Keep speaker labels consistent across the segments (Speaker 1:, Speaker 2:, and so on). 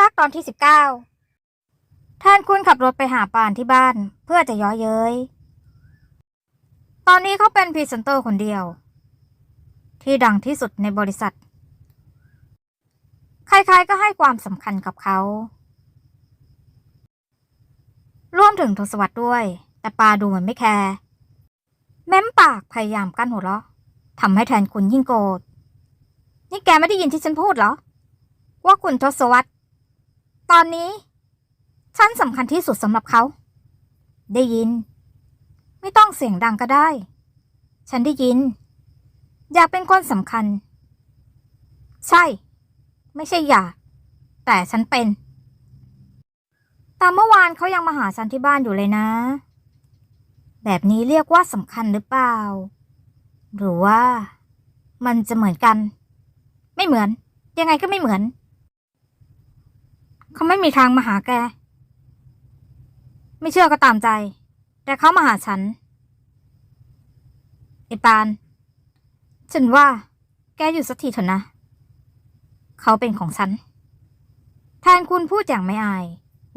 Speaker 1: รักตอนที่สิบเก้าแทนคุณขับรถไปหาปานที่บ้านเพื่อจะย้อเย้ย ตอนนี้เขาเป็นพรีเซนเตอร์คนเดียว ที่ดังที่สุดในบริษัท ใครๆก็ให้ความสำคัญกับเขารวมถึงทศวรรษด้วย แต่ปาดูเหมือนไม่แคร์ เม้มปากพยายามกั้นหัวเราะทำให้แทนคุณยิ่งโกรธ นี่แกไม่ได้ยินที่ฉันพูดเหรอ ว่าคุณทศวรรษ ตอนนี้ ฉันสำคัญที่สุดสำหรับเขา ได้ยิน ไม่ต้องเสียงดังก็ได้ ฉันได้ยิน อยากเป็นคนสำคัญ ใช่ ไม่ใช่อยากแต่ฉันเป็น แต่เมื่อวานเขายังมาหาฉันที่บ้านอยู่เลยนะ แบบนี้เรียกว่าสำคัญหรือเปล่า หรือว่า มันจะเหมือนกัน ไม่เหมือน ยังไงก็ไม่เหมือน เขาไม่มีทางมาหาแก ไม่เชื่อก็ตามใจ แต่เขามาหาฉันไอ้ปาน ฉันว่า แกอยู่สักทีเถอะนะ เขาเป็นของฉัน แทนคุณพูดอย่างไม่อาย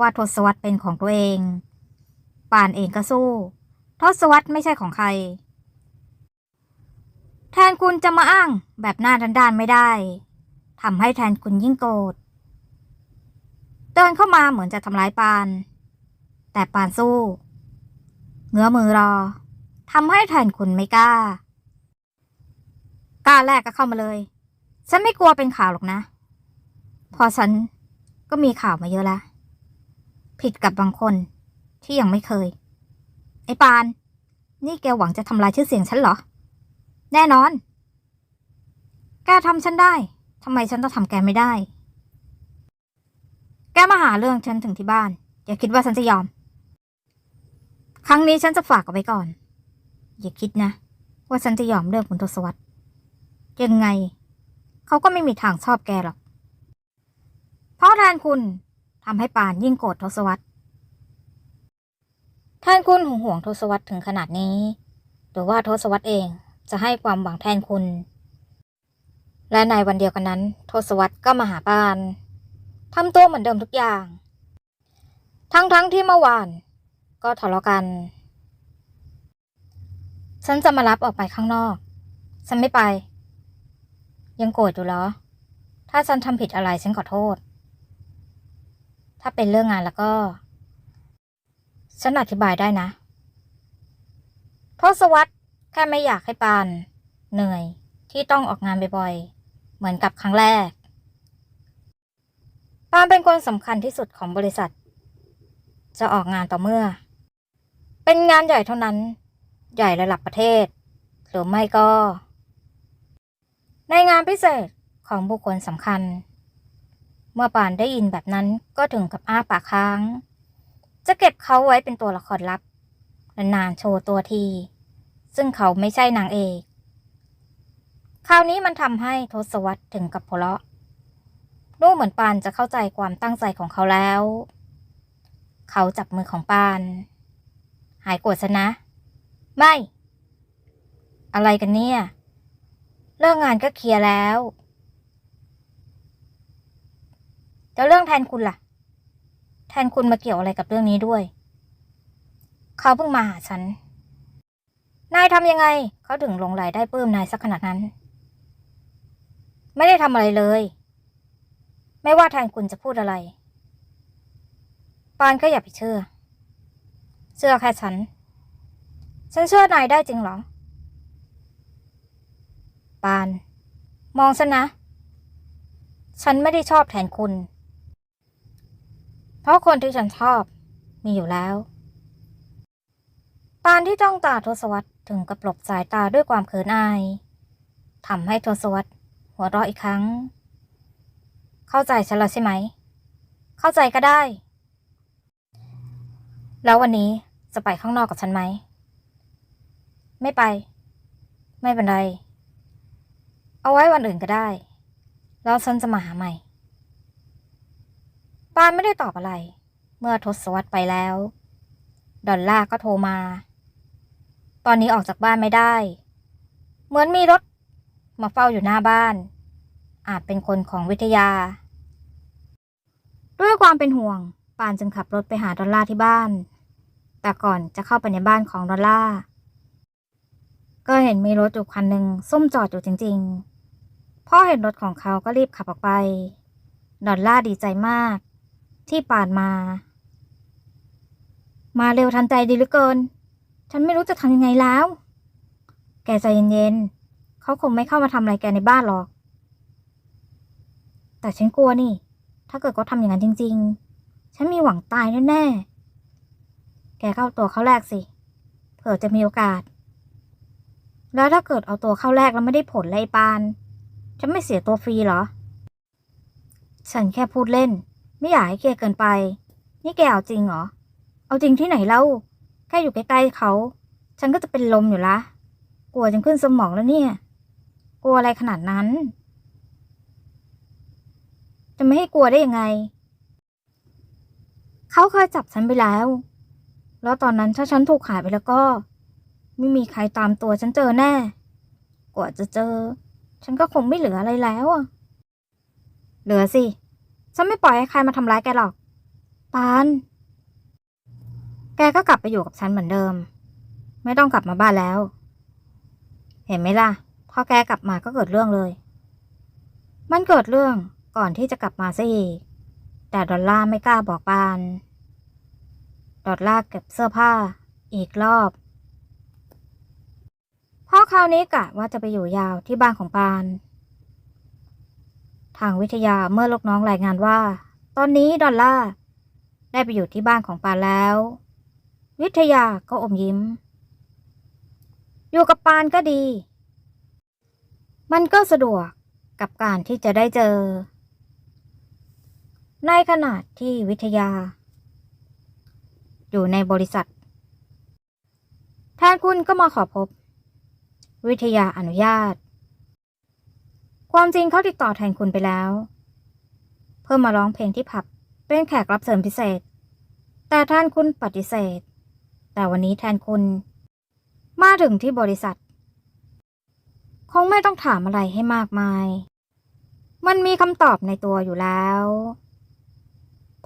Speaker 1: ว่าทศวรรษเป็นของตัวเอง ปานเองก็สู้ ทศวรรษไม่ใช่ของใคร แทนคุณจะมาอ้างแบบหน้าด้านๆไม่ได้ทำให้แทนคุณยิ่งโกรธ เดินเข้ามาเหมือนจะทำร้ายปาน แต่ปานสู้ เงื้อมือรอทำให้แทนคุณไม่กล้ากล้าแรกก็เข้ามาเลย ฉันไม่กลัวเป็นข่าวหรอกนะ พอฉันก็มีข่าวมาเยอะแล้วผิดกับบางคนที่ยังไม่เคย ไอ้ปาน นี่แกหวังจะทำลายชื่อเสียงฉันเหรอ แน่นอน แกทำฉันได้ทำไมฉันต้องทำแกไม่ได้ กมาหาเรื่องฉันถึงที่บ้าน อย่าคิดว่าฉันจะยอม ครั้งนี้ฉันจะฝากเอาไว้ก่อน อย่าคิดนะ ว่าฉันจะยอมเรื่องคุณทศวรรษยังไง เขาก็ไม่มีทางชอบแกหรอก เพราะแทนคุณทำให้ปานยิ่งโกรธทศวรรษแทนคุณหึงห่วงทศวรรษถึงขนาดนี้ หรือว่าทศวรรษเองจะให้ความหวังแทนคุณ และในวันเดียวกันนั้น ทศวรรษก็มาหาปาน ทำตัวเหมือนเดิมทุกอย่าง ทั้งๆทที่เมื่อวาน ก็ทะเลาะกัน ฉันจะมารับออกไปข้างนอก ฉันไม่ไป ยังโกรธอยู่เหรอ ถ้าฉันทำผิดอะไรฉันขอโทษ ถ้าเป็นเรื่องงานแล้วก็ ฉันอธิบายได้นะทศวรรษแค่ไม่อยากให้ปาน เหนื่อยที่ต้องออกงานบ่อยๆ เหมือนกับครั้งแรก ปานเป็นคนสำคัญที่สุดของบริษัท จะออกงานต่อเมื่อ เป็นงานใหญ่เท่านั้น ใหญ่ระดับประเทศ หรือไม่ก็ ในงานพิเศษของบุคคลสำคัญ เมื่อปานได้ยินแบบนั้นก็ถึงกับอ้าปากค้าง จะเก็บเขาไว้เป็นตัวละครลับ นานๆโชว์ตัวที ซึ่งเขาไม่ใช่นางเอกคราวนี้มันทำให้ทศวรรษถึงกับหัวเราะ ดูเหมือนปานจะเข้าใจความตั้งใจของเขาแล้ว เขาจับมือของปาน หายโกรธซะนะ ไม่ อะไรกันเนี่ย เรื่องงานก็เคลียร์แล้ว แล้วเรื่องแทนคุณล่ะ แทนคุณมาเกี่ยวอะไรกับเรื่องนี้ด้วย เขาเพิ่งมาหาฉัน นายทำยังไง เขาถึงหลงไหลได้ปลื้มนายสักขนาดนั้น ไม่ได้ทำอะไรเลย ไม่ว่าแทนคุณจะพูดอะไร ปานก็อย่าไปเชื่อ เชื่อแค่ฉัน ฉันเชื่อนายได้จริงหรอ ปาน มองฉันนะ ฉันไม่ได้ชอบแทนคุณ เพราะคนที่ฉันชอบมีอยู่แล้ว ปานที่จ้องตาทศวรรษถึงกับหลบสายตาด้วยความเขินอายทำให้ทศวรรษหัวเราะอีกครั้ง เข้าใจฉันแล้วใช่ไหม เข้าใจก็ได้ แล้ววันนี้จะไปข้างนอกกับฉันไหม ไม่ไป ไม่เป็นไร เอาไว้วันอื่นก็ได้ แล้วฉันจะมาหาใหม่ปานไม่ได้ตอบอะไร เมื่อทศวรรษไปแล้ว ดอลล่าก็โทรมา ตอนนี้ออกจากบ้านไม่ได้ เหมือนมีรถมาเฝ้าอยู่หน้าบ้าน อาจเป็นคนของวิทยา ด้วยความเป็นห่วง ปานจึงขับรถไปหาดอลล่าที่บ้าน แต่ก่อนจะเข้าไปในบ้านของดอลล่า ก็เห็นมีรถอยู่คันหนึ่งซุ่มจอดอยู่จริง ๆ พ่อเห็นรถของเขาก็รีบขับออกไป ดอลล่าดีใจมาก ที่ปานมา มาเร็วทันใจดีเหลือเกิน ฉันไม่รู้จะทำยังไงแล้ว แกใจเย็นๆ เขาคงไม่เข้ามาทำอะไรแกในบ้านหรอก แต่ฉันกลัวนี่ ถ้าเกิดเขาทำอย่างนั้นจริง ๆ ฉันมีหวังตายแน่ๆ แกเข้าตัวเขาแรกสิ เผื่อจะมีโอกาส แล้วถ้าเกิดเอาตัวเข้าแรกแล้วไม่ได้ผลเลยไอ้ปานจะไม่เสียตัวฟรีเหรอ ฉันแค่พูดเล่น ไม่อยากให้เครียดเกินไป นี่แกเอาจริงเหรอ เอาจริงที่ไหนเล่า แค่อยู่ใกล้ๆเขา ฉันก็จะเป็นลมอยู่ละ กลัวจนขึ้นสมองแล้วเนี่ย กลัวอะไรขนาดนั้น จะไม่ให้กลัวได้ยังไง เขาเคยจับฉันไปแล้ว แล้วตอนนั้นถ้าฉันถูกหายไปแล้วก็ ไม่มีใครตามตัวฉันเจอแน่ กว่าจะเจอ ฉันก็คงไม่เหลืออะไรแล้วอะเหลือสิ ฉันไม่ปล่อยให้ใครมาทำร้ายแกหรอก ปาน แกก็กลับไปอยู่กับฉันเหมือนเดิม ไม่ต้องกลับมาบ้านแล้ว เห็นไหมล่ะ พอแกกลับมาก็เกิดเรื่องเลย มันเกิดเรื่อง ก่อนที่จะกลับมาซะอีก แต่ดอลล่าไม่กล้าบอกปาน ดอลล่าเก็บเสื้อผ้าอีกรอบเพราะคราวนี้กะว่าจะไปอยู่ยาวที่บ้านของปาน ทางวิทยาเมื่อลูกน้องรายงานว่า ตอนนี้ดอลล่าได้ไปอยู่ที่บ้านของปานแล้ว วิทยาก็อมยิ้ม อยู่กับปานก็ดี มันก็สะดวกกับการที่จะได้เจอ ในขณะที่วิทยา อยู่ในบริษัทแทนคุณก็มาขอพบ วิทยาอนุญาต ความจริงเขาติดต่อแทนคุณไปแล้ว เพื่อมาร้องเพลงที่ผับเป็นแขกรับเชิญพิเศษ แต่แทนคุณปฏิเสธ แต่วันนี้แทนคุณ มาถึงที่บริษัท คงไม่ต้องถามอะไรให้มากมาย มันมีคำตอบในตัวอยู่แล้ว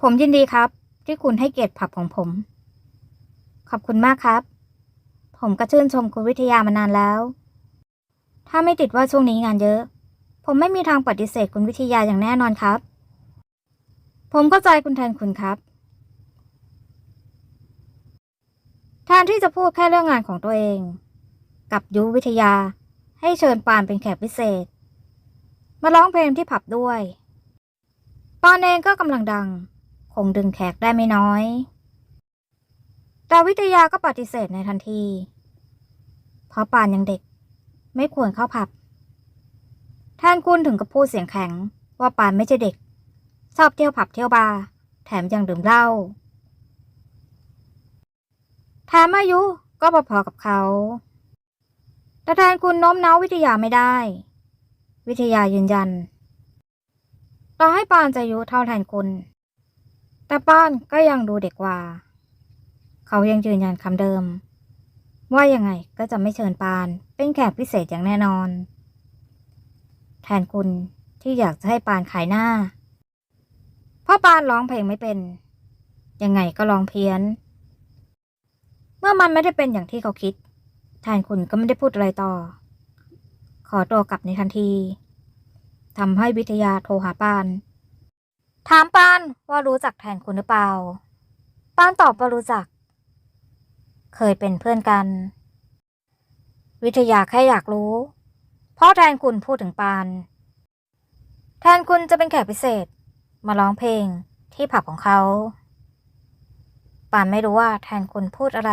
Speaker 1: ผมยินดีครับ ที่คุณให้เกียรติผับของผม ขอบคุณมากครับ ผมก็ชื่นชมคุณวิทยามานานแล้ว ถ้าไม่ติดว่าช่วงนี้งานเยอะ ผมไม่มีทางปฏิเสธคุณวิทยาอย่างแน่นอนครับ ผมเข้าใจคุณแทนคุณครับแทนที่จะพูดแค่เรื่องงานของตัวเอง กับยุวิทยาให้เชิญปานเป็นแขกพิเศษ มาร้องเพลงที่ผับด้วย ปานเองก็กำลังดัง คงดึงแขกได้ไม่น้อย แต่วิทยาก็ปฏิเสธในทันที เพราะปานยังเด็ก ไม่ควรเข้าผับแทนคุณถึงกับพูดเสียงแข็งว่าปานไม่ใช่เด็ก ชอบเที่ยวผับเที่ยวบาร์แถมยังดื่มเหล้าแถมอายุก็พอๆกับเขาแต่แทนคุณโน้มน้าววิทยาไม่ได้ วิทยายืนยัน ต่อให้ปานจะอายุเท่าแทนคุณ แต่ป้านก็ยังดูเด็กกว่า เขายังยืนยันคำเดิม ว่ายังไงก็จะไม่เชิญปาน เป็นแขกพิเศษอย่างแน่นอน แทนคุณที่อยากจะให้ปานขายหน้า เพราะปานร้องเพลงไม่เป็น ยังไงก็ร้องเพี้ยน เมื่อมันไม่ได้เป็นอย่างที่เขาคิด แทนคุณก็ไม่ได้พูดอะไรต่อ ขอตัวกลับในทันทีทำให้วิทยาโทรหาปาน ถามปานว่ารู้จักแทนคุณหรือเปล่า ปานตอบว่ารู้จัก เคยเป็นเพื่อนกัน วิทยาแค่อยากรู้ เพราะแทนคุณพูดถึงปาน แทนคุณจะเป็นแขกพิเศษ มาร้องเพลงที่ผับของเขา ปานไม่รู้ว่าแทนคุณพูดอะไร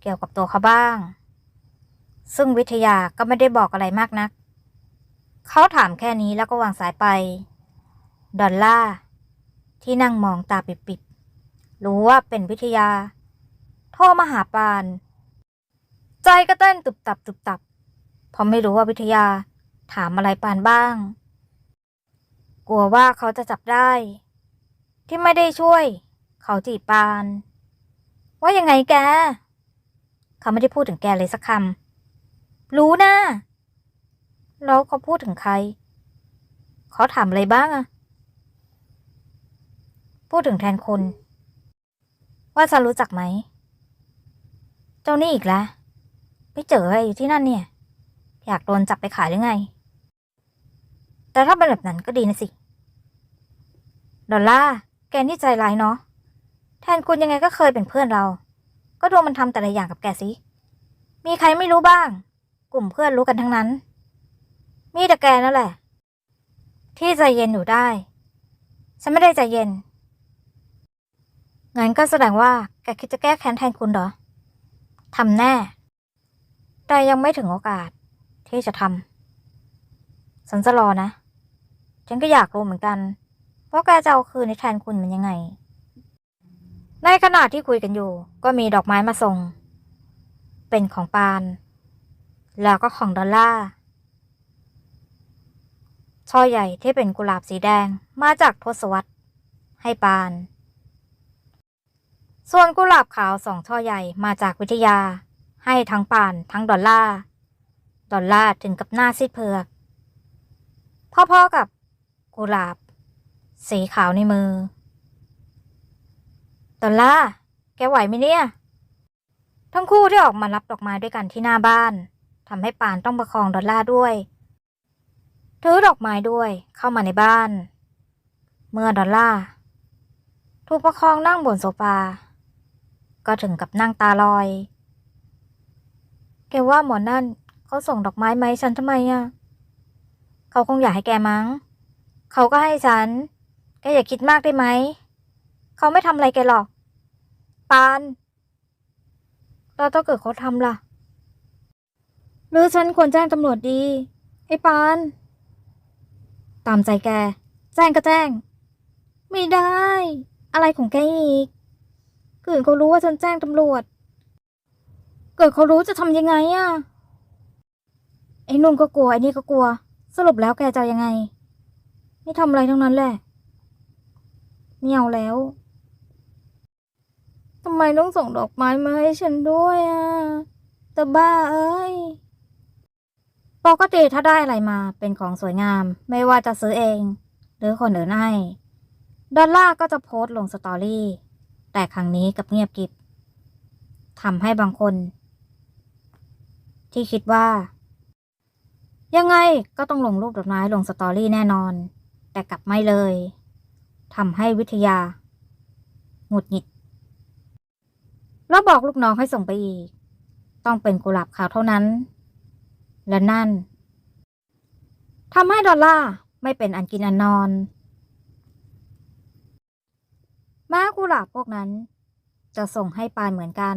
Speaker 1: เกี่ยวกับตัวเขาบ้าง ซึ่งวิทยาก็ไม่ได้บอกอะไรมากนัก เขาถามแค่นี้แล้วก็วางสายไป ดอลล่า ที่นั่งมองตาปิบๆรู้ว่าเป็นวิทยา โทรมาหาปาน ใจก็เต้นตุบตับตุบตับเพราะไม่รู้ว่าวิทยาถามอะไรปานบ้าง กลัวว่าเขาจะจับได้ ที่ไม่ได้ช่วย เขาจีบปาน ว่ายังไงแก เขาไม่ได้พูดถึงแกเลยสักคำรู้นะแล้วเขาพูดถึงใคร เขาถามอะไรบ้างอะ พูดถึงแทนคุณ ว่าจะรู้จักไหม เจ้านี่อีกแล้วไปเจออะไรอยู่ที่นั่นเนี่ย อยากโดนจับไปขายหรือไง แต่ถ้าเป็นแบบนั้นก็ดีนะสิ ดอลล่าแกนี่ใจร้ายเนาะ แทนคุณยังไงก็เคยเป็นเพื่อนเรา ก็ดูมันทำแต่ละอย่างกับแกสิ มีใครไม่รู้บ้าง กลุ่มเพื่อนรู้กันทั้งนั้น มีแต่แกนั่นแหละ ที่ใจเย็นอยู่ได้ ฉันไม่ได้ใจเย็น งั้นก็แสดงว่าแกคิดจะแก้แค้นแทนคุณเหรอทำแน่ แต่ยังไม่ถึงโอกาสที่จะทำฉันจะรอนะ ฉันก็อยากรู้เหมือนกันว่าแกจะเอาคืนในแทนคุณมันยังไง ในขณะที่คุยกันอยู่ ก็มีดอกไม้มาส่ง เป็นของปาน แล้วก็ของดอลล่าช่อใหญ่ที่เป็นกุหลาบสีแดงมาจากทศวรรษให้ปาน ส่วนกุหลาบขาวสองช่อใหญ่มาจากวิทยา ให้ทั้งปานทั้งดอลล่าดอลล่าถึงกับหน้าซีดเผือก พ่อๆกับกุหลาบ สีขาวในมือ ดอลล่าแกไหวไหมเนี่ย ทั้งคู่ได้ออกมารับดอกไม้ด้วยกันที่หน้าบ้านทำให้ปานต้องประคองดอลล่าด้วย ถือดอกไม้ด้วยเข้ามาในบ้าน เมื่อดอลล่าถูกประคองนั่งบนโซฟา ก็ถึงกับนั่งตาลอย แกว่าหมอนั่นเขาส่งดอกไม้มาให้ฉันทำไมอะ เขาคงอยากให้แกมั้ง เขาก็ให้ฉัน แกอย่าคิดมากได้ไหม เขาไม่ทำอะไรแกหรอก ปานแล้วถ้าเกิดเขาทำล่ะ หรือฉันควรแจ้งตำรวจดี ไอ้ปาน ตามใจแก แจ้งก็แจ้ง ไม่ได้ อะไรของแกอีก เกิดเขารู้ว่าฉันแจ้งตำรวจ เกิดเขารู้จะทำยังไงอะไอ้นุ่นก็กลัวไอ้นี่ก็กลัว สรุปแล้วแกจะยังไง ไม่ทำอะไรทั้งนั้นแหละไม่เอาแล้วทำไมต้องส่งดอกไม้มาให้ฉันด้วยอะต่บ้าเอ้ยปกติถ้าได้อะไรมาเป็นของสวยงาม ไม่ว่าจะซื้อเอง หรือคนอื่นให้ดอลล่าก็จะโพสต์ลงสตอรี่ แต่ครั้งนี้กับเงียบกิบทำให้บางคน ที่คิดว่า ยังไงก็ต้องลงรูปดอกไม้ลงสตอรี่แน่นอน แต่กลับไม่เลยทำให้วิทยา หงุดหงิด แล้วบอกลูกน้องให้ส่งไปอีก ต้องเป็นกุหลาบขาวเท่านั้น และนั่นทำให้ดอลล่าไม่เป็นอันกินอันนอน ม้กุหลาบพวกนั้น จะส่งให้ปานเหมือนกัน